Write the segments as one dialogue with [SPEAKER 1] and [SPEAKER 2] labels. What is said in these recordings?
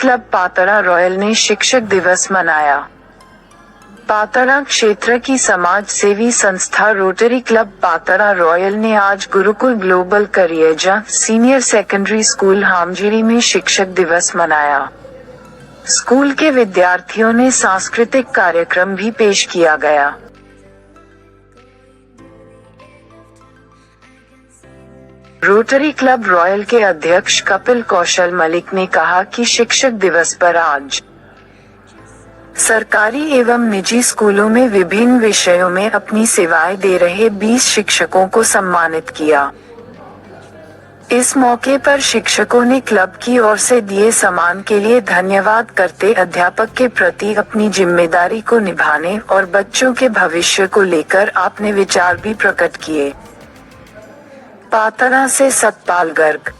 [SPEAKER 1] Club Patran royal ने शिक्षक दिवस मनाया। पातड़ा क्षेत्र की समाज सेवी संस्था रोटरी क्लब पातड़ा रॉयल ने आज गुरुकुल ग्लोबल करिएजा सीनियर सेकेंडरी स्कूल हामजीरी में शिक्षक दिवस मनाया। स्कूल के विद्यार्थियों ने सांस्कृतिक कार्यक्रम भी पेश किया गया। रोटरी क्लब रॉयल के अध्यक्ष कपिल कौशल मलिक ने कहा कि शिक्षक दिवस पर आज सरकारी एवं निजी स्कूलों में विभिन्न विषयों में अपनी सेवाएँ दे रहे 20 शिक्षकों को सम्मानित किया। इस मौके पर शिक्षकों ने क्लब की ओर से दिए सम्मान के लिए धन्यवाद करते अध्यापक के प्रति अपनी ज़िम्मेदारी को निभाने और बच्चों के भविष्य को लेकर अपने विचार भी प्रकट किए। पातड़ा से सतपाल गर्ग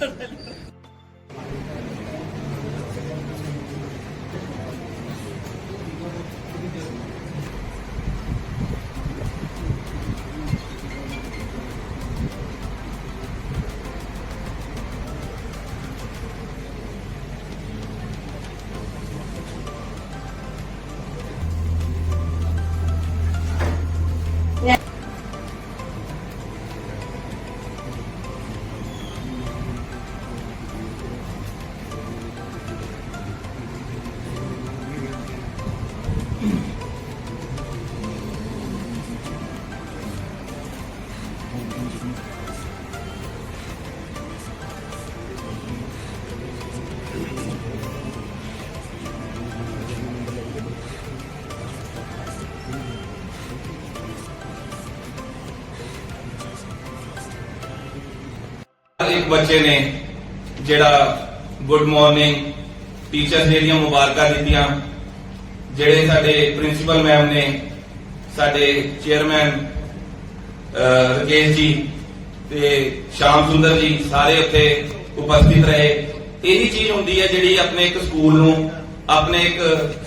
[SPEAKER 2] del ਬੱਚੇ ਨੇ ਜਿਹੜਾ ਗੁੱਡ ਮਾਰਨਿੰਗ ਟੀਚਰਸ ਡੇ ਦੀਆਂ ਮੁਬਾਰਕਾਂ ਦਿੱਤੀਆਂ, ਜਿਹੜੇ ਸਾਡੇ ਪ੍ਰਿੰਸੀਪਲ ਮੈਮ ਨੇ, ਸਾਡੇ ਚੇਅਰਮੈਨ ਰਕੇਸ਼ ਜੀ ਤੇ ਸ਼ਾਮ ਸੁੰਦਰ ਜੀ ਸਾਰੇ ਉੱਥੇ ਉਪਸਥਿਤ ਰਹੇ। ਇਹੀ ਚੀਜ਼ ਹੁੰਦੀ ਹੈ ਜਿਹੜੀ ਆਪਣੇ ਇੱਕ ਸਕੂਲ ਨੂੰ, ਆਪਣੇ ਇੱਕ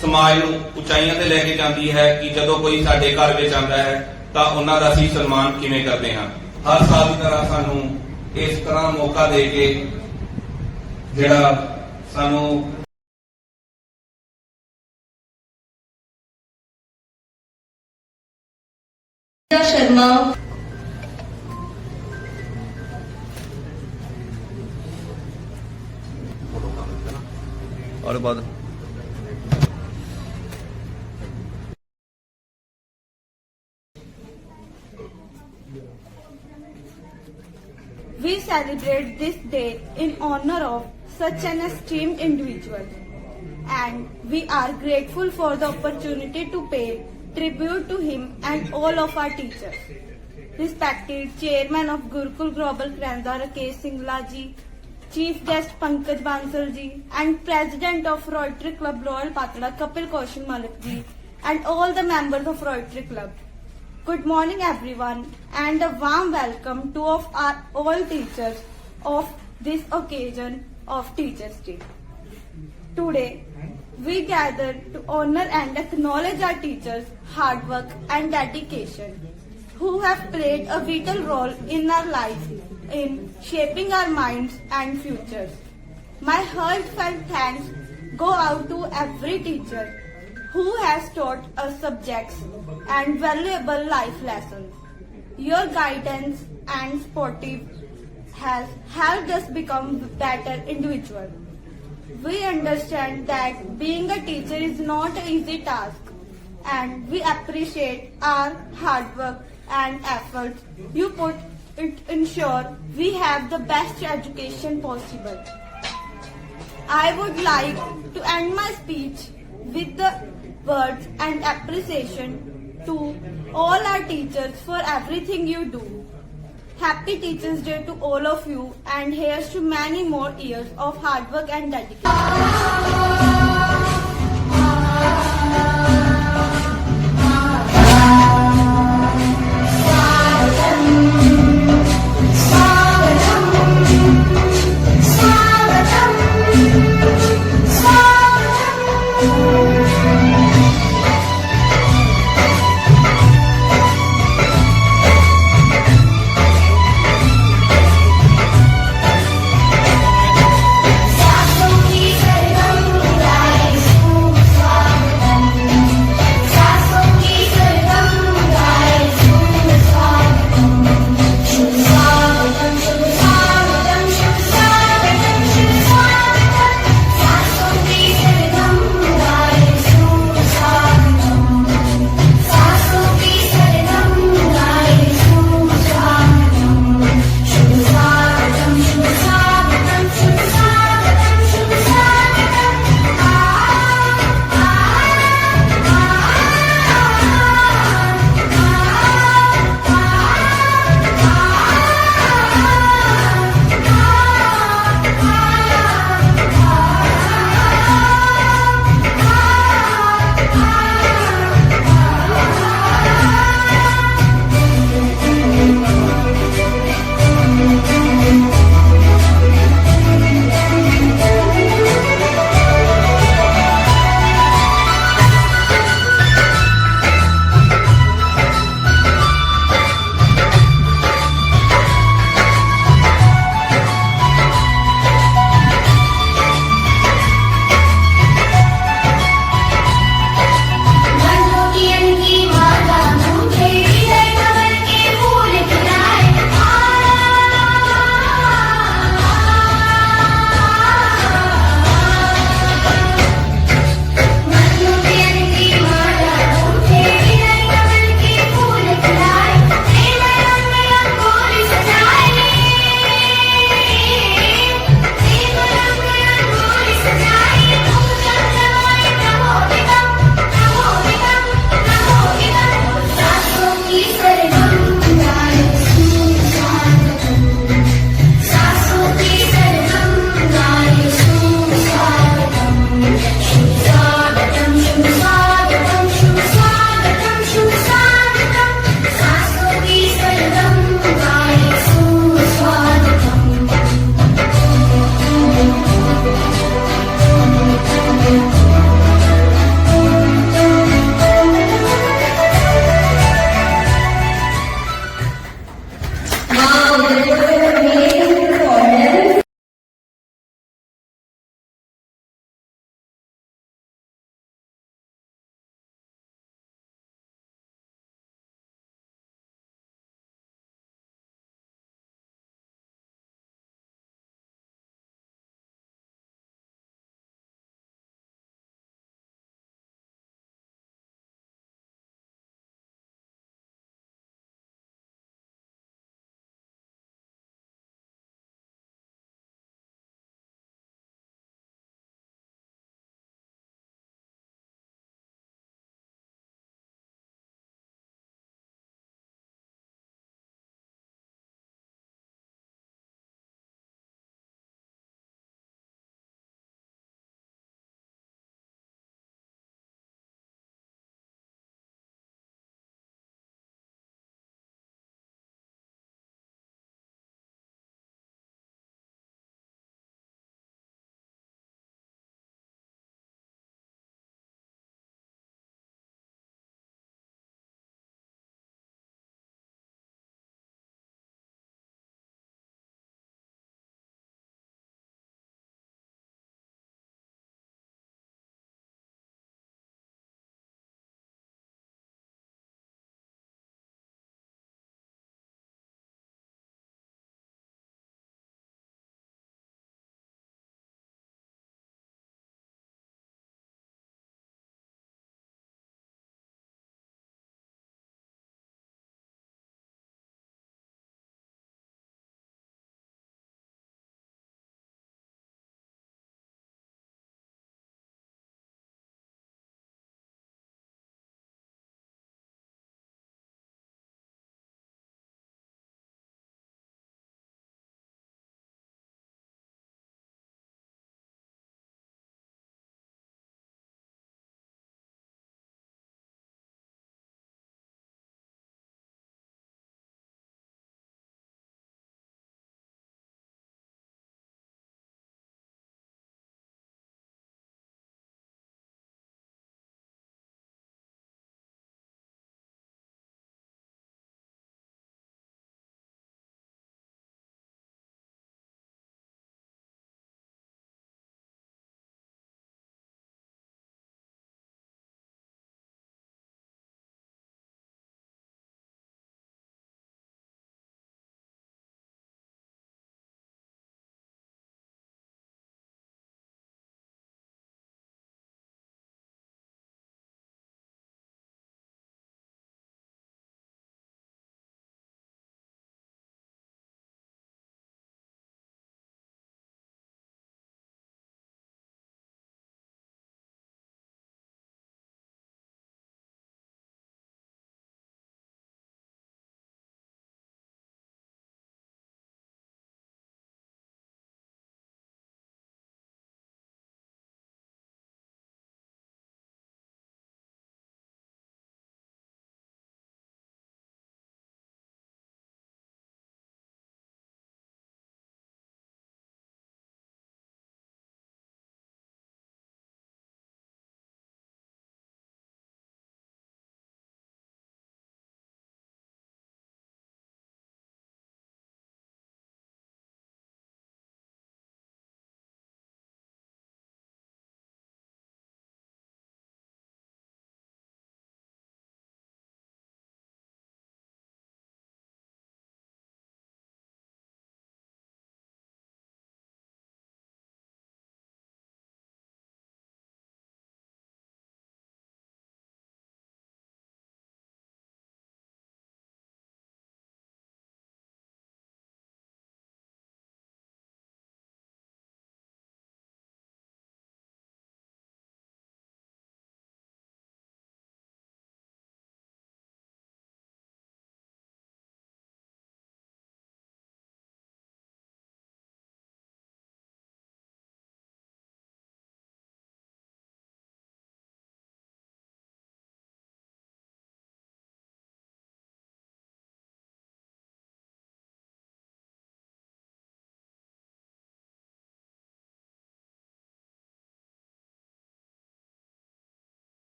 [SPEAKER 2] ਸਮਾਜ ਨੂੰ ਉਚਾਈਆਂ ਤੇ ਲੈ ਕੇ ਜਾਂਦੀ ਹੈ ਕਿ ਜਦੋਂ ਕੋਈ ਸਾਡੇ ਘਰ ਵਿੱਚ ਆਉਂਦਾ ਹੈ ਤਾਂ ਉਹਨਾਂ ਦਾ ਅਸੀਂ ਸਨਮਾਨ ਕਿਵੇਂ ਕਰਦੇ ਹਾਂ। ਹਰ ਸਾਲ ਦੀ ਤਰ੍ਹਾਂ ਸਾਨੂੰ ਇਸ ਤਰ੍ਹਾਂ ਮੌਕਾ ਦੇ ਕੇ ਜਿਹੜਾ ਸਾਨੂੰ
[SPEAKER 3] ਸ਼ਰਮਾ।
[SPEAKER 4] ਔਰ ਬਾਅਦ
[SPEAKER 5] We celebrate this day in honor of such an esteemed individual. And we are grateful for the opportunity to pay tribute to him and all of our teachers. Respected Chairman of Gurukul Global Kranza Rakesh Singla ji, Chief Guest Pankaj Bansal ji, and President of Rotary Club Royal Patla Kapil Kaushal Malik ji, and all the members of Rotary Club. Good morning, everyone, and a warm welcome to of our all teachers of this occasion of Teachers' Day. Today, we gather to honor and acknowledge our teachers' hard work and dedication, who have played a vital role in our lives in shaping our minds and futures. My heartfelt thanks go out to every teacher who has taught us subjects and valuable life lessons. Your guidance and sportive has helped us become better individuals. We understand that being a teacher is not an easy task and we appreciate our hard work and efforts you put it ensure we have the best education possible. I would like to end my speech with the words and appreciation to all our teachers for everything you do. Happy Teachers Day to all of you and here's to many more years of hard work and dedication.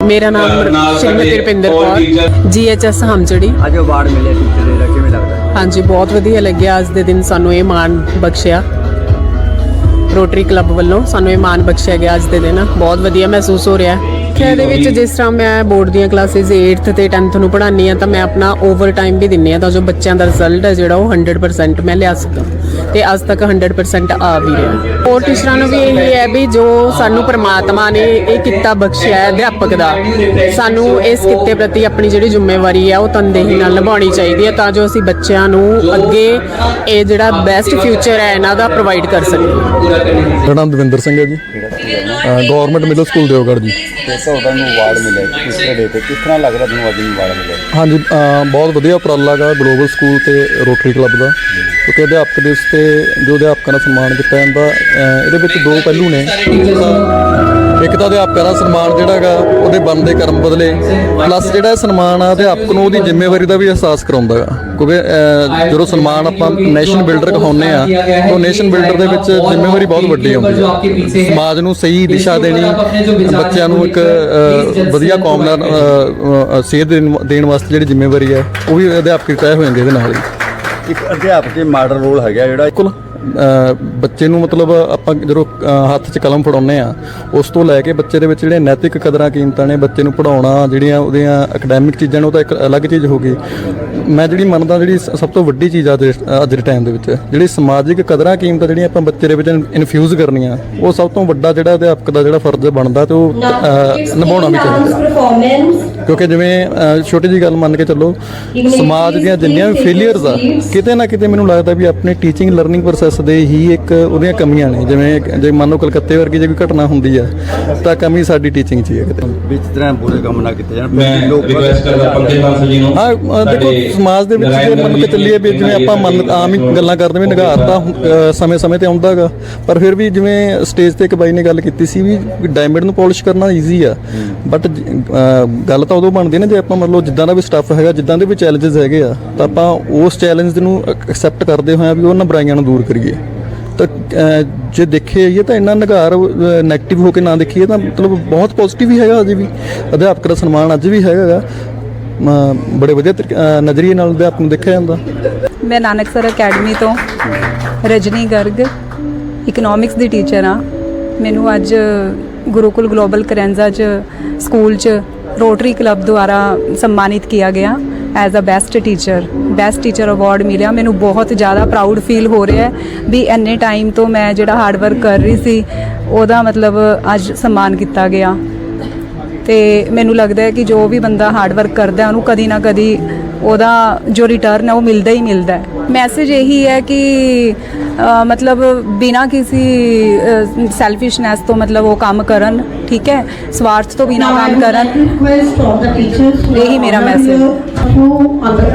[SPEAKER 4] ਮੇਰਾ ਨਾਮ ਸ਼੍ਰੀਮਤੀ ਰੁਪਿੰਦਰ ਕੌਰ। ਜੀਐਚਐਸ ਹਮਚੜੀ।
[SPEAKER 6] ਅੱਜ award ਮਿਲਿਆ teacher ਦੇ ਦਾ ਕਿਵੇਂ ਲੱਗਦਾ?
[SPEAKER 4] ਹਾਂਜੀ ਬਹੁਤ ਵਧੀਆ ਲੱਗਿਆ। ਅੱਜ ਦੇ ਦਿਨ ਸਾਨੂੰ ਇਹ ਮਾਣ ਬਖਸ਼ਿਆ। ਰੋਟਰੀ ਕਲੱਬ ਵੱਲੋਂ ਸਾਨੂੰ ਇਹ ਮਾਣ ਬਖਸ਼ਿਆ ਗਿਆ ਅੱਜ ਦੇ ਦਿਨ। ਬਹੁਤ ਵਧੀਆ ਮਹਿਸੂਸ ਹੋ ਰਿਹਾ। ਹੈ ਕਿ ਇਹਦੇ ਵਿੱਚ ਜਿਸ ਤਰ੍ਹਾਂ ਮੈਂ ਬੋਰਡ ਦੀਆਂ ਕਲਾਸਿਸ 8th ਤੇ 10th ਨੂੰ ਪੜ੍ਹਾਉਂਦੀ ਆ ਤਾਂ ਮੈਂ ਆਪਣਾ ਓਵਰ ਟਾਈਮ ਵੀ ਦਿੰਨੀ ਆ ਤਾਂ ਜੋ ਬੱਚਿਆਂ ਦਾ ਰਿਜ਼ਲਟ ਹੈ ਜਿਹੜਾ ਉਹ 100% ਮੈਂ ਲਿਆ ਸਕਾਂ ਤੇ ਅੱਜ ਤੱਕ 100% ਆ ਵੀ ਰਿਹਾ। ਹੋਰ ਟੀਚਰਾਂ ਨੂੰ ਵੀ ਇਹ ਹੈ ਵੀ ਜੋ ਸਾਨੂੰ ਪ੍ਰਮਾਤਮਾ ਨੇ ਇਹ ਕਿੱਤਾ ਬਖਸ਼ਿਆ ਹੈ ਅਧਿਆਪਕ ਦਾ ਸਾਨੂੰ ਇਸ ਕਿੱਤੇ ਪ੍ਰਤੀ ਆਪਣੀ ਜਿਹੜੀ ਜ਼ਿੰਮੇਵਾਰੀ ਹੈ ਉਹ ਤਨਦੇਹੀ ਨਾਲ ਨਿਭਾਉਣੀ ਚਾਹੀਦੀ ਹੈ ਤਾਂ ਜੋ ਅਸੀਂ ਬੱਚਿਆਂ ਨੂੰ ਅੱਗੇ ਇਹ ਜਿਹੜਾ ਬੈਸਟ ਫਿਊਚਰ ਹੈ ਇਹਨਾਂ ਦਾ ਪ੍ਰੋਵਾਈਡ ਕਰ ਸਕੀਏ।
[SPEAKER 7] ਮੇਰਾ ਨਾਮ ਦਵਿੰਦਰ ਸਿੰਘ ਹੈ ਜੀ। ਗਵਰਨਮੈਂਟ ਮਿਡਲ ਸਕੂਲ ਦਿਓਗੜ੍ਹ ਜੀ।
[SPEAKER 6] ਤੇ ਤੁਹਾਡਾ ਨੂੰ ਅਵਾਰਡ ਮਿਲਿਆ ਟੀਚਰ ਦੇ ਤੇ ਕਿਸ ਤਰ੍ਹਾਂ ਲੱਗਦਾ ਤੁਹਾਨੂੰ ਅੱਜ ਨੂੰ ਅਵਾਰਡ ਮਿਲਿਆ?
[SPEAKER 7] ਹਾਂਜੀ ਅ, ਬਹੁਤ ਵਧੀਆ ਉਪਰਾਲਾ ਗਾ ਗਲੋਬਲ ਸਕੂਲ ਤੇ ਰੋਟਰੀ ਕਲੱਬ ਦਾ। ਕਿਉਂਕਿ ਅਧਿਆਪਕ ਦਿਵਸ ਤੇ ਜੋ ਅਧਿਆਪਕਾਂ ਦਾ ਸਨਮਾਨ ਕੀਤਾ ਜਾਂਦਾ ਅ, ਇਹਦੇ ਵਿੱਚ ਦੋ ਪਹਿਲੂ ਨੇ। ਇੱਕ ਤਾਂ- ਅਧਿਆਪਕਾਂ ਦਾ ਸਨਮਾਨ ਜਿਹੜਾ ਹੈਗਾ ਉਹਦੇ ਬਣਦੇ ਕਰਮ ਬਦਲੇ ਪਲੱਸ ਜਿਹੜਾ ਇਹ ਸਨਮਾਨ ਆ ਅਧਿਆਪਕ ਨੂੰ ਉਹਦੀ ਜ਼ਿੰਮੇਵਾਰੀ ਦਾ ਵੀ ਅਹਿਸਾਸ ਕਰਾਉਂਦਾ ਗਾ। ਕਿਉਂਕਿ ਅ, ਜਦੋਂ ਸਨਮਾਨ ਆਪਾਂ ਨੈਸ਼ਨ ਬਿਲਡਰ ਕਹਾਉਂਦੇ ਆ ਤਾਂ ਨੈਸ਼ਨ ਬਿਲਡਰ ਦੇ ਵਿੱਚ ਜ਼ਿੰਮੇਵਾਰੀ ਬਹੁਤ ਵੱਡੀ ਆਉਂਦੀ ਹੈ ਸਮਾਜ ਨੂੰ ਸਹੀ ਦਿਸ਼ਾ ਦੇਣੀ ਬੱਚਿਆਂ ਨੂੰ ਇੱਕ ਅ, ਵਧੀਆ ਕੌਮ ਦਾ ਅ, ਅ, ਸੇਧ ਦੇਣ ਦੇਣ ਵਾਸਤੇ ਜਿਹੜੀ ਜ਼ਿੰਮੇਵਾਰੀ ਹੈ ਉਹ ਵੀ ਅਧਿਆਪਕ ਤੈਅ ਹੋ ਜਾਂਦੀ ਇਹਦੇ ਨਾਲ ਹੀ।
[SPEAKER 6] ਇੱਕ ਅਧਿਆਪਕ ਦੇ ਮਾਡਲ ਰੋਲ ਹੈਗਾ ਜਿਹੜਾ
[SPEAKER 7] ਬਿਲਕੁਲ। ਬੱਚੇ ਨੂੰ ਮਤਲਬ ਆਪਾਂ ਜਦੋਂ ਹੱਥ 'ਚ ਕਲਮ ਫੜਾਉਂਦੇ ਆ ਉਸ ਤੋਂ ਲੈ ਕੇ ਬੱਚੇ ਦੇ ਵਿੱਚ ਜਿਹੜੇ ਨੈਤਿਕ ਕਦਰਾਂ, ਕੀਮਤਾਂ ਨੇ ਬੱਚੇ ਨੂੰ ਪੜਾਉਣਾ ਜਿਹੜੀਆਂ ਉਹਦੀਆਂ ਅਕੈਡੈਮਿਕ ਚੀਜ਼ਾਂ ਨੇ, ਉਹ ਤਾਂ ਇੱਕ ਅਲੱਗ ਚੀਜ਼ ਹੋ ਗਈ। ਮੈਂ ਜਿਹੜੀ ਮੰਨਦਾ ਜਿਹੜੀ ਸ- ਸਭ ਤੋਂ ਵੱਡੀ ਚੀਜ਼ ਆ ਅੱਜ ਦੇ- ਅੱਜ ਦੇ ਟਾਈਮ ਦੇ ਵਿੱਚ ਜਿਹੜੀ ਸਮਾਜਿਕ ਕਦਰਾਂ ਕੀਮਤਾਂ ਜਿਹੜੀਆਂ ਆਪਾਂ ਬੱਚੇ ਦੇ ਵਿੱਚ ਇਨਫਿਊਜ਼ ਕਰਨੀਆਂ ਉਹ ਸਭ ਤੋਂ ਵੱਡਾ ਜਿਹੜਾ ਅਧਿਆਪਕ ਦਾ ਜਿਹੜਾ ਫਰਜ਼ ਬਣਦਾ ਤੇ ਉਹ ਅ, ਨਿਭਾਉਣਾ ਵੀ ਚਾਹੀਦਾ। ਕਿਉਂਕਿ ਜਿਵੇਂ ਅ, ਛੋਟੀ ਜੀ ਗੱਲ ਮੰਨ ਕੇ ਚੱਲੋ ਸਮਾਜ ਦੀਆਂ ਜਿੰਨੀਆਂ ਵੀ ਫੇਲਿਅਰਸ ਆ ਕਿਤੇ ਨਾ ਕਿਤੇ ਮੈਨੂੰ ਲੱਗਦਾ ਵੀ ਆਪਣੇ ਟੀਚਿੰਗ ਲਰਨਿੰਗ ਪ੍ਰੋਸੈਸ ਦੇ ਹੀ ਇੱਕ ਉਹਦੀਆਂ ਕਮੀਆਂ ਨੇ। ਜਿਵੇਂ ਜੇ ਮੰਨ ਲਓ ਕਲਕੱਤੇ ਵਰਗੀ ਜੇ ਕੋਈ ਘਟਨਾ ਹੁੰਦੀ ਆ ਤਾਂ ਕਮੀ ਸਾਡੀ ਟੀਚਿੰਗ 'ਚ ਹੀ ਹੈ ਕਿਤੇ।
[SPEAKER 6] ਵਿੱਚ ਤਰ੍ਹਾਂ ਬੁਰੇ ਕੰਮ ਨਾ ਕੀਤੇ ਜਾਣ।
[SPEAKER 2] ਮੈਂ ਰਿਕੁਐਸਟ ਕਰਦਾ ਪੰਕਜ ਬਾਂਸਲ ਜੀ ਨੂੰ
[SPEAKER 7] ਹਾਂ ਅ, ਦੇਖੋ ਸਮਾਜ ਦੇ ਵਿੱਚ ਜੇ ਮੰਨ ਕੇ ਚੱਲੀਏ ਵੀ ਜਿਵੇਂ ਆਪਾਂ ਮੰਨ ਆਮ ਹੀ ਗੱਲਾਂ ਕਰਦੇ ਵੀ ਨਿਗਾਰ ਤਾਂ ਸਮੇਂ-ਸਮੇਂ ਤੇ ਆਉਂਦਾਗਾ। ਪਰ ਫਿਰ ਵੀ ਜਿਵੇਂ ਸਟੇਜ ਤੇ ਇੱਕ ਬਾਈ ਨੇ ਗੱਲ ਕੀਤੀ ਸੀ ਵੀ ਡਾਇਮੰਡ ਨੂੰ ਪਾਲਿਸ਼ ਕਰਨਾ ਈਜ਼ੀ ਆ। ਬਟ ਗੱਲ ਤਾਂ ਉਦੋਂ ਬਣਦੀ ਨਾ ਜੇ ਆਪਾਂ ਮੰਨ ਲਓ ਜਿੱਦਾਂ ਦਾ ਵੀ ਸਟੱਫ ਹੈਗਾ ਜਿੱਦਾਂ ਦੇ ਵੀ ਚੈਲੰਜਸ ਹੈਗੇ ਆ ਤਾਂ ਆਪਾਂ ਉਸ ਚੈਲੰਜ ਨੂੰ ਐਕਸੈਪਟ ਕਰਦੇ ਹੋਇਆ ਵੀ ਉਹਨਾਂ ਬੁਰਾਈਆਂ ਨੂੰ ਦੂਰ ਕਰੀਏ। ਤਾਂ ਜੇ ਦੇਖੇ ਜਾਈਏ ਤਾਂ ਇੰਨਾ ਨਿਗਾਰ 네ਗੇਟਿਵ ਹੋ ਕੇ ਨਾ ਦੇਖੀਏ ਤਾਂ ਮਤਲਬ ਬਹੁਤ ਪੋਜ਼ਿਟਿਵ ਹੀ ਹੈਗਾ ਅਜੇ ਵੀ। ਅਧਿਆਪਕ ਦਾ ਸਨਮਾਨ ਅੱਜ ਵੀ ਹੈਗਾ ਗਾ। ਮ, ਬੜੇ ਵਧੀਆ ਤਰੀਕੇ- ਅ, ਨਜ਼ਰੀਏ ਨਾਲ ਅਧਿਆਪਕ ਨੂੰ ਦੇਖਿਆ ਜਾਂਦਾ।
[SPEAKER 8] ਮੈਂ ਨਾਨਕਸਰ ਅਕੈਡਮੀ ਤੋਂ ਰਜਨੀ ਗਰਗ ਇਕਨੋਮਿਕਸ ਦੀ ਟੀਚਰ ਆ ਮੈਨੂੰ ਅੱਜ ਗੁਰੂਕੁਲ ਗਲੋਬਲ ਕਰੈਂਜ਼ਾ ਚ ਸਕੂਲ ਚ ਰੋਟਰੀ ਕਲੱਬ ਦੁਆਰਾ ਸਨਮਾਨਿਤ ਕੀਤਾ ਗਿਆ as a best teacher best teacher award ਮਿਲਿਆ। ਮੈਨੂੰ ਬਹੁਤ ਜ਼ਿਆਦਾ ਪ੍ਰਾਊਡ ਫੀਲ ਹੋ ਰਿਹਾ ਹੈ ਵੀ ਇੰਨੇ ਟਾਈਮ ਤੋਂ ਮੈਂ ਜਿਹੜਾ ਹਾਰਡ ਵਰਕ ਕਰ ਰਹੀ ਸੀ ਉਹਦਾ ਮਤਲਬ ਅੱਜ ਸਨਮਾਨ ਕੀਤਾ ਗਿਆ। ਤੇ ਮੈਨੂੰ ਲੱਗਦਾ ਹੈ ਕਿ ਜੋ ਵੀ ਬੰਦਾ ਹਾਰਡ ਵਰਕ ਕਰਦਾ ਉਹਨੂੰ ਕਦੀ ਨਾ ਕਦੀ ਉਹਦਾ ਜੋ ਰਿਟਰਨ ਹੈ ਉਹ ਮਿਲਦਾ ਹੀ ਮਿਲਦਾ ਹੈ। ਮੈਸੇਜ ਇਹੀ ਹੈ ਕਿ ਮਤਲਬ ਬਿਨਾ ਕਿਸੇ ਸੈਲਫਿਸ਼ਨੈਸ ਤੋਂ ਮਤਲਬ ਉਹ ਕੰਮ ਕਰਨ ਠੀਕ ਹੈ? ਸਵਾਰਥ ਤੋਂ ਬਿਨਾ ਕੰਮ ਕਰਨ। ਇਹੀ ਮੇਰਾ ਮੈਸੇਜ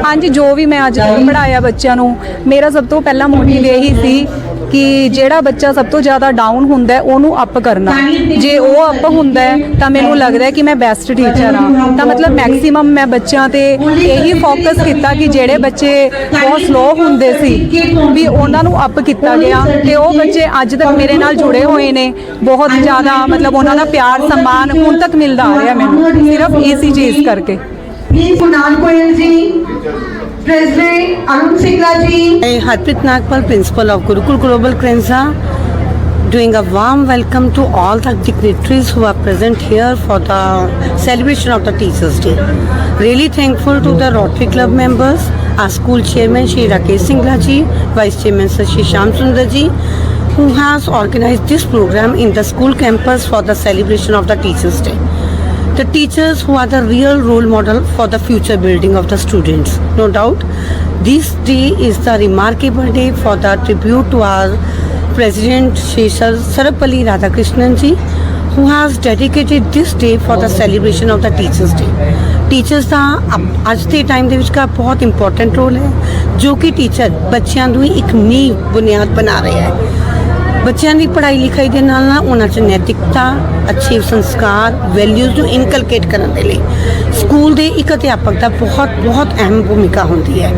[SPEAKER 8] ਹਾਂਜੀ ਜੋ ਵੀ ਮੈਂ ਅੱਜ ਪੜਾਇਆ ਬੱਚਿਆਂ ਨੂੰ ਮੇਰਾ ਸਭ ਤੋਂ ਪਹਿਲਾ ਮੋਟਿਵ ਇਹੀ ਸੀ ਕਿ ਜਿਹੜਾ ਬੱਚਾ ਸਭ ਤੋਂ ਜ਼ਿਆਦਾ ਡਾਊਨ ਹੁੰਦਾ ਉਹਨੂੰ ਅਪ ਕਰਨਾ। ਜੇ ਉਹ ਅਪ ਹੁੰਦਾ ਤਾਂ ਮੈਨੂੰ ਲੱਗਦਾ ਕਿ ਮੈਂ ਬੈਸਟ ਟੀਚਰ ਹਾਂ। ਤਾਂ ਮਤਲਬ ਮੈਕਸਿਮਮ ਮੈਂ ਬੱਚਿਆਂ ਤੇ ਇਹੀ ਫੋਕਸ ਕੀਤਾ ਕਿ ਜਿਹੜੇ ਬੱਚੇ ਬਹੁਤ ਸਲੋ ਹੁੰਦੇ ਸੀ ਵੀ ਉਹਨਾਂ ਨੂੰ ਅਪ ਕੀਤਾ ਗਿਆ। ਤੇ ਉਹ ਬੱਚੇ ਅੱਜ ਤੱਕ ਮੇਰੇ ਨਾਲ ਜੁੜੇ ਹੋਏ ਨੇ। ਬਹੁਤ ਜ਼ਿਆਦਾ ਮਤਲਬ ਉਹਨਾਂ ਦਾ ਪਿਆਰ ਸਨਮਾਨ ਹੁਣ ਤੱਕ ਮਿਲਦਾ ਆ ਰਿਹਾ ਮੈਨੂੰ। ਸਿਰਫ ਇਸੀ ਚੀਜ਼ ਕਰਕੇ।
[SPEAKER 9] Please, Kunal Koyal ji, President Arun Singla ji.
[SPEAKER 10] I, Harpreet Nagpal, principal of Gurukul Global Krenza, doing a warm welcome to all the dignitaries who are present here for the celebration of the Teachers' Day. Really thankful to the Rotary Club members, our school chairman Shri Rakesh Singla ji, vice chairman Shri Sham Sundar ji, who has organized this program in the school campus for the celebration of the Teachers' Day. The teachers who are the real role model for the future building of the students no doubt this day is the remarkable day for the tribute to our president Shri Sar- Sarapalli Radhakrishnan ji who has dedicated this day for the celebration of the teachers day teachers ਦਾ ਅਪ- ਅੱਜ ਦੇ time ਦੇ ਵਿੱਚ ਕਾ ਬਹੁਤ important role ਹੈ ਜੋ ਕਿ ਟੀਚਰ ਬੱਚਿਆਂ ਨੂੰ ਇੱਕ ਨੀਂਹ ਬੁਨਿਆਦ ਬਣਾ ਰਿਹਾ ਹੈ ਬੱਚਿਆਂ ਦੀ ਪੜ੍ਹਾਈ ਲਿਖਾਈ ਦੇ ਨਾਲ ਨਾਲ ਉਹਨਾਂ 'ਚ ਨੈਤਿਕਤਾ, ਅੱਛੇ ਸੰਸਕਾਰ ਵੈਲਿਊਜ਼ ਨੂੰ ਇਨਕਲਕੇਟ ਕਰਨ ਦੇ ਲਈ ਸਕੂਲ ਦੇ ਇੱਕ ਅਧਿਆਪਕ ਦਾ ਬਹੁਤ ਬਹੁਤ ਅਹਿਮ ਭੂਮਿਕਾ ਹੁੰਦੀ ਹੈ।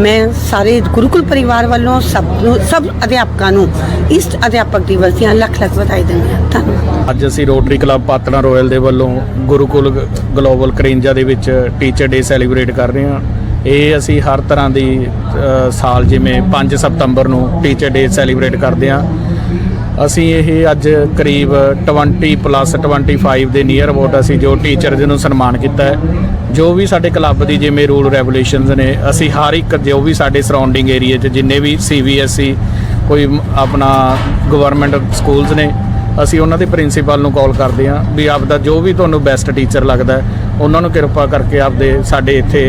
[SPEAKER 10] ਮੈਂ ਸਾਰੇ ਗੁਰੂਕੁਲ ਪਰਿਵਾਰ ਵੱਲੋਂ ਸਭ ਨੂੰ, ਸਭ ਅਧਿਆਪਕਾਂ ਨੂੰ ਇਸ ਅਧਿਆਪਕ ਦਿਵਸ ਦੀਆਂ ਲੱਖ ਲੱਖ ਵਧਾਈ ਦਿੰਦੀ ਹਾਂ। ਧੰਨਵਾਦ।
[SPEAKER 11] ਅੱਜ ਅਸੀਂ ਰੋਟਰੀ ਕਲੱਬ ਪਾਤੜਾ ਰੋਇਲ ਦੇ ਵੱਲੋਂ ਗੁਰੂਕੁਲ ਗਲੋਬਲ ਕਰੇਂਜਾ ਦੇ ਵਿੱਚ ਟੀਚਰ ਡੇ ਸੈਲੀਬ੍ਰੇਟ ਕਰ ਰਹੇ ਹਾਂ। ਇਹ ਅਸੀਂ ਹਰ ਤਰ੍ਹਾਂ ਦੀ ਸਾਲ ਜਿਵੇਂ 5 ਸਤੰਬਰ ਨੂੰ ਟੀਚਰ ਡੇ ਸੈਲੀਬ੍ਰੇਟ ਕਰਦੇ ਹਾਂ। ਅਸੀਂ ਇਹ ਅੱਜ ਕਰੀਬ 20 ਪਲੱਸ 25 ਦੇ ਨੀਅਰ ਅਬਾਊਟ ਅਸੀਂ ਜੋ ਟੀਚਰ ਨੂੰ ਸਨਮਾਨ ਕੀਤਾ ਹੈ, ਜੋ ਵੀ ਸਾਡੇ ਕਲੱਬ ਦੀ ਜਿਵੇਂ ਰੂਲ ਰੈਗੂਲੇਸ਼ਨਸ ਨੇ, ਅਸੀਂ ਹਰ ਇੱਕ ਜੋ ਵੀ ਸਾਡੇ ਸਰਾਊਂਡਿੰਗ ਏਰੀਆ 'ਚ ਜਿੰਨੇ ਵੀ ਸੀਬੀਐਸਈ ਕੋਈ ਆਪਣਾ ਗਵਰਨਮੈਂਟ ਸਕੂਲਸ ਨੇ ਅਸੀਂ ਉਹਨਾਂ ਦੇ ਪ੍ਰਿੰਸੀਪਲ ਨੂੰ ਕਾਲ ਕਰਦੇ ਹਾਂ ਵੀ ਆਪਦਾ ਜੋ ਵੀ ਤੁਹਾਨੂੰ ਬੈਸਟ ਟੀਚਰ ਲੱਗਦਾ ਉਹਨਾਂ ਨੂੰ ਕਿਰਪਾ ਕਰਕੇ ਆਪਦੇ ਸਾਡੇ ਇੱਥੇ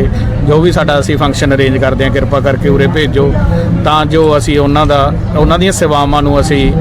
[SPEAKER 11] ਜੋ ਵੀ ਸਾਡਾ ਅਸੀਂ ਫੰਕਸ਼ਨ ਅਰੇਂਜ ਕਰਦੇ ਹਾਂ, ਕਿਰਪਾ ਕਰਕੇ ਉਰੇ ਭੇਜੋ ਤਾਂ ਜੋ ਅਸੀਂ ਉਹਨਾਂ ਦਾ, ਉਹਨਾਂ ਦੀਆਂ ਸੇਵਾਵਾਂ ਨੂੰ ਅਸੀਂ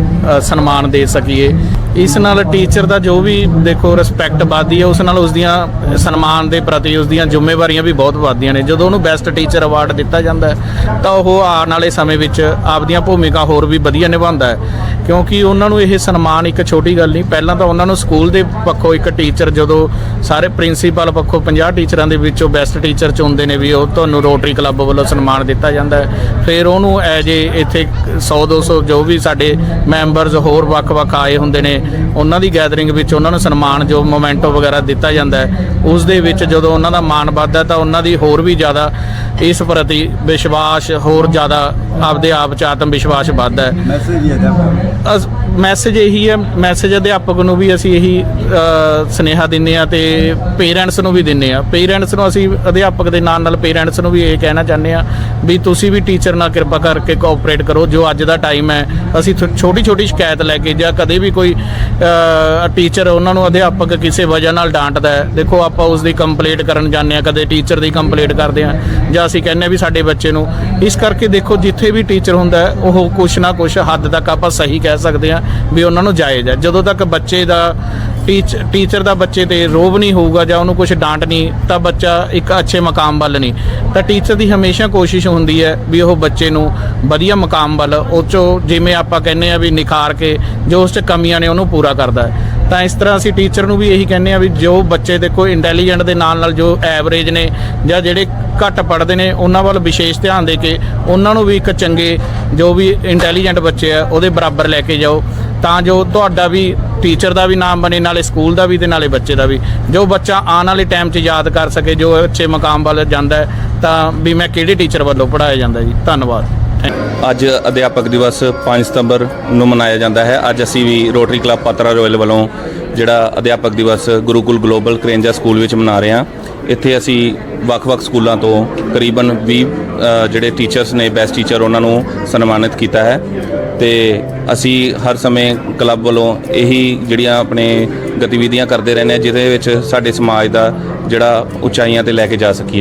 [SPEAKER 11] ਸਨਮਾਨ ਦੇ ਸਕੀਏ। ਇਸ ਨਾਲ ਟੀਚਰ ਦਾ ਜੋ ਵੀ ਦੇਖੋ ਰਿਸਪੈਕਟ ਵੱਧਦੀ ਹੈ, ਉਸ ਨਾਲ ਉਸ ਦੀਆਂ ਸਨਮਾਨ ਦੇ ਪ੍ਰਤੀ ਉਸ ਦੀਆਂ ਜ਼ਿੰਮੇਵਾਰੀਆਂ ਵੀ ਬਹੁਤ ਵੱਧਦੀਆਂ ਨੇ। ਜਦੋਂ ਉਹਨੂੰ ਬੈਸਟ ਟੀਚਰ ਅਵਾਰਡ ਦਿੱਤਾ ਜਾਂਦਾ ਹੈ, ਤਾਂ ਉਹ ਆਉਣ ਵਾਲੇ ਸਮੇਂ ਵਿੱਚ ਆਪਦੀਆਂ ਭੂਮਿਕਾ ਹੋਰ ਵੀ ਵਧੀਆ ਨਿਭਾਉਂਦਾ ਹੈ। ਕਿਉਂਕਿ ਉਹਨਾਂ ਨੂੰ ਇਹ ਸਨਮਾਨ ਇੱਕ ਛੋਟੀ ਗੱਲ ਨਹੀਂ, ਪਹਿਲਾਂ ਤਾਂ ਉਹਨਾਂ ਨੂੰ ਸਕੂਲ ਦੇ ਪੱਖੋਂ ਇੱਕ ਟੀਚਰ ਜਦੋਂ ਸਾਰੇ ਪ੍ਰਿੰਸੀਪਲ ਪੱਖੋਂ 50 ਟੀਚਰਾਂ ਦੇ ਵਿੱਚੋਂ ਬੈਸਟ ਟੀਚਰ ਚੁਣਦੇ ਨੇ ਵੀ ਉਹ ਤੁਹਾਨੂੰ ਰੋਟਰੀ ਕਲੱਬ ਵੱਲੋਂ ਸਨਮਾਨ ਦਿੱਤਾ ਜਾਂਦਾ ਹੈ। ਫਿਰ ਉਹਨੂੰ ਐਜ ਏ ਇੱਥੇ 100 200 ਜੋ ਵੀ ਸਾਡੇ ਮੈਂਬਰਸ ਹੋਰ ਵੱਖ-ਵੱਖ ਆਏ ਹੁੰਦੇ ਨੇ ਉਹਨਾਂ ਦੀ ਗੈਦਰਿੰਗ ਵਿੱਚ ਉਹਨਾਂ ਨੂੰ ਸਨਮਾਨ ਜੋ ਮੋਮੈਂਟੋ ਵਗੈਰਾ ਦਿੱਤਾ ਜਾਂਦਾ ਹੈ ਉਸ ਦੇ ਵਿੱਚ ਜਦੋਂ ਉਹਨਾਂ ਦਾ ਮਾਣ ਵੱਧਦਾ ਤਾਂ ਉਹਨਾਂ ਦੀ ਹੋਰ ਵੀ ਜ਼ਿਆਦਾ ਇਸ ਪ੍ਰਤੀ ਵਿਸ਼ਵਾਸ ਹੋਰ ਜ਼ਿਆਦਾ ਆਪਦੇ ਆਪ ਚ ਆਤਮ ਵਿਸ਼ਵਾਸ ਵੱਧਦਾ ਹੈ।
[SPEAKER 6] ਮੈਸੇਜ ਇਹ ਹੈ
[SPEAKER 11] ਮੈਸੇਜ ਇਹੀ ਹੈ ਮੈਸੇਜ ਅਧਿਆਪਕ ਨੂੰ ਵੀ ਅਸੀਂ ਇਹੀ ਅ, ਸੁਨੇਹਾ ਦਿੰਨੇ ਆ ਤੇ ਪੇਰੈਂਟਸ ਨੂੰ ਵੀ ਦਿੰਨੇ ਆ ਪੇਰੈਂਟਸ ਨੂੰ ਅਸੀਂ ਅਧਿਆਪਕ ਦੇ ਨਾਲ ਨਾਲ ਪੇਰੈਂਟਸ ਨੂੰ ਵੀ ਇਹ ਕਹਿਣਾ ਚਾਹੁੰਦੇ ਆ ਵੀ ਤੁਸੀਂ ਵੀ ਟੀਚਰ ਨਾਲ ਕਿਰਪਾ ਕਰਕੇ ਕੋਆਪਰੇਟ ਕਰੋ ਜੋ ਅੱਜ ਦਾ ਟਾਈਮ ਹੈ। ਅਸੀਂ ਛੋਟੀ ਛੋਟੀ ਸ਼ਿਕਾਇਤ ਲੈ ਕੇ ਜਾਂ ਕਦੇ ਵੀ ਕੋਈ ਟੀਚਰ ਉਹਨਾਂ ਨੂੰ ਅਧਿਆਪਕ ਕਿਸੇ ਵਜ੍ਹਾ ਨਾਲ ਡਾਂਟਦਾ ਹੈ। ਦੇਖੋ ਆਪਾਂ ਉਸ ਦੀ ਕੰਪਲੇਂਟ ਕਰਨ ਜਾਂਦੇ ਆ ਕਦੇ ਟੀਚਰ ਦੀ ਕੰਪਲੇਂਟ ਕਰਦੇ ਆ ਜਾਂ ਅਸੀਂ ਕਹਿੰਦੇ ਆ ਵੀ ਸਾਡੇ ਬੱਚੇ ਨੂੰ। ਇਸ ਕਰਕੇ ਦੇਖੋ ਜਿੱਥੇ ਵੀ ਟੀਚਰ ਹੁੰਦਾ ਉਹ ਕੁਛ ਨਾ ਕੁਛ ਹੱਦ ਤੱਕ ਆਪਾਂ ਸਹੀ ਕਹਿ ਸਕਦੇ ਆ ਵੀ ਉਹਨਾਂ ਨੂੰ ਜਾਇਜ਼ ਹੈ। ਜਦੋਂ ਤੱਕ ਬੱਚੇ ਦਾ ਟੀਚ ਟੀਚਰ ਦਾ ਬੱਚੇ ਤੇ ਰੋਬ ਨਹੀਂ ਹੋਊਗਾ ਜਾਂ ਉਹਨੂੰ ਕੁਝ ਡਾਂਟ ਨਹੀਂ, ਤਾਂ ਬੱਚਾ ਇੱਕ ਅੱਛੇ ਮਕਾਮ ਵੱਲ ਨਹੀਂ। ਤਾਂ ਟੀਚਰ ਦੀ ਹਮੇਸ਼ਾ ਕੋਸ਼ਿਸ਼ ਹੁੰਦੀ ਹੈ ਵੀ ਉਹ ਬੱਚੇ ਨੂੰ ਵਧੀਆ ਮਕਾਮ ਵੱਲ, ਉਹ 'ਚੋਂ ਜਿਵੇਂ ਆਪਾਂ ਕਹਿੰਦੇ ਆ ਵੀ ਨਿਖਾਰ ਕੇ, ਜੋ ਉਸ 'ਚ ਕਮੀਆਂ ਨੇ ਉਹਨੂੰ ਪੂਰਾ ਕਰਦਾ ਹੈ। ਤਾਂ ਇਸ ਤਰ੍ਹਾਂ ਅਸੀਂ ਟੀਚਰ ਨੂੰ ਵੀ ਇਹੀ ਕਹਿੰਦੇ ਆ ਵੀ ਜੋ ਬੱਚੇ ਦੇਖੋ ਇੰਟੈਲੀਜੈਂਟ ਦੇ ਨਾਲ ਨਾਲ ਜੋ ਐਵਰੇਜ ਨੇ ਜਾਂ ਜਿਹੜੇ ਘੱਟ ਪੜ੍ਹਦੇ ਨੇ, ਉਹਨਾਂ ਵੱਲ ਵਿਸ਼ੇਸ਼ ਧਿਆਨ ਦੇ ਕੇ ਉਹਨਾਂ ਨੂੰ ਵੀ ਇੱਕ ਚੰਗੇ ਜੋ ਵੀ ਇੰਟੈਲੀਜੈਂਟ ਬੱਚੇ ਆ, ਉਹਦੇ ਬਰਾਬਰ ਲੈ ਕੇ ਜਾਓ। ਤਾਂ ਜੋ ਤੁਹਾਡਾ ਵੀ ਟੀਚਰ ਦਾ ਵੀ ਨਾਮ ਬਣੇ, ਨਾਲੇ ਸਕੂਲ ਦਾ ਵੀ ਤੇ ਨਾਲੇ ਬੱਚੇ ਦਾ ਵੀ। ਜੋ ਬੱਚਾ ਆਉਣ ਵਾਲੇ ਟਾਈਮ 'ਚ ਯਾਦ ਕਰ ਸਕੇ, ਜੋ ਅੱਛੇ ਮਕਾਮ ਵੱਲ ਜਾਂਦਾ ਹੈ, ਤਾਂ ਵੀ ਮੈਂ ਕਿਹੜੇ ਟੀਚਰ ਵੱਲੋਂ ਪੜ੍ਹਾਇਆ ਜਾਂਦਾ ਜੀ? ਧੰਨਵਾਦ।
[SPEAKER 12] ਅੱਜ ਅਧਿਆਪਕ ਦਿਵਸ 5 ਸਤੰਬਰ ਨੂੰ ਮਨਾਇਆ ਜਾਂਦਾ ਹੈ। ਅੱਜ ਅਸੀਂ ਵੀ ਰੋਟਰੀ ਕਲੱਬ ਪਾਤਰਾ ਰੋਇਲ ਵੱਲੋਂ ਜਿਹੜਾ ਅਧਿਆਪਕ ਦਿਵਸ ਗੁਰੂਕੁਲ ਗਲੋਬਲ ਕਰੇਂਜਾ ਸਕੂਲ ਵਿੱਚ ਮਨਾ ਰਹੇ ਹਾਂ। ਇੱਥੇ ਅਸੀਂ ਵੱਖ-ਵੱਖ ਸਕੂਲਾਂ ਤੋਂ ਕਰੀਬਨ 20 ਜਿਹੜੇ ਟੀਚਰਸ ਨੇ ਬੈਸਟ ਟੀਚਰ ਉਹਨਾਂ ਨੂੰ ਸਨਮਾਨਿਤ ਕੀਤਾ ਹੈ। ਤੇ ਅਸੀਂ ਹਰ ਸਮੇਂ ਕਲੱਬ ਵੱਲੋਂ ਇਹੀ ਜਿਹੜੀਆਂ ਆਪਣੇ ਗਤੀਵਿਧੀਆਂ ਕਰਦੇ ਰਹਿੰਦੇ ਹਾਂ, ਜਿਹਦੇ ਵਿੱਚ ਸਾਡੇ ਸਮਾਜ ਦਾ ਜਿਹੜਾ ਉਚਾਈਆਂ ਤੇ ਲੈ ਕੇ ਜਾ ਸਕੀਏ।